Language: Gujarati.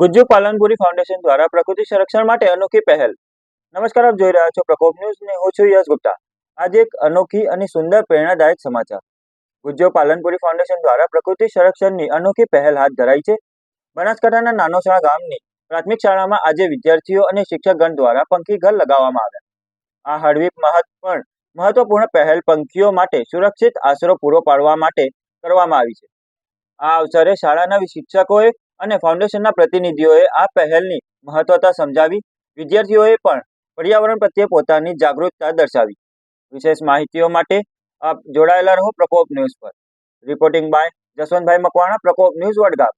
ગુજ્જુ પાલનપુરી ફાઉન્ડેશન દ્વારા પ્રકૃતિ સંરક્ષણ માટે અનોખી પહેલ. નમસ્કાર, આપ જોઈ રહ્યા છો પ્રકોપ ન્યૂઝ ને હું છું યશ ગુપ્તા. આજે એક અનોખી અને સુંદર પ્રેરણાદાયક સમાચાર. ગુજ્જુ પાલનપુરી ફાઉન્ડેશન દ્વારા પ્રકૃતિ સંરક્ષણની અનોખી પહેલ હાથ ધરાઈ છે. બનાસકાંઠાના નાનોસણા ગામની પ્રાથમિક શાળામાં આજે વિદ્યાર્થીઓ અને શિક્ષકગણ દ્વારા પંખી ઘર લગાવવામાં આવ્યા. આ હળવી મહત્વ પણ મહત્વપૂર્ણ પહેલ પંખીઓ માટે સુરક્ષિત આશરો પૂરો પાડવા માટે કરવામાં આવી છે. આ અવસરે શાળાના શિક્ષકોએ અને ફાઉન્ડેશનના પ્રતિનિધિઓએ આ પહેલની મહત્વતા સમજાવી. વિદ્યાર્થીઓએ પણ પર્યાવરણ પ્રત્યે પોતાની જાગૃતતા દર્શાવી. વિશેષ માહિતીઓ માટે આપ જોડાયેલા રહો પ્રકોપ ન્યૂઝ પર. Reporting by Jaswantbhai Makwana, Prakop news Vadgam.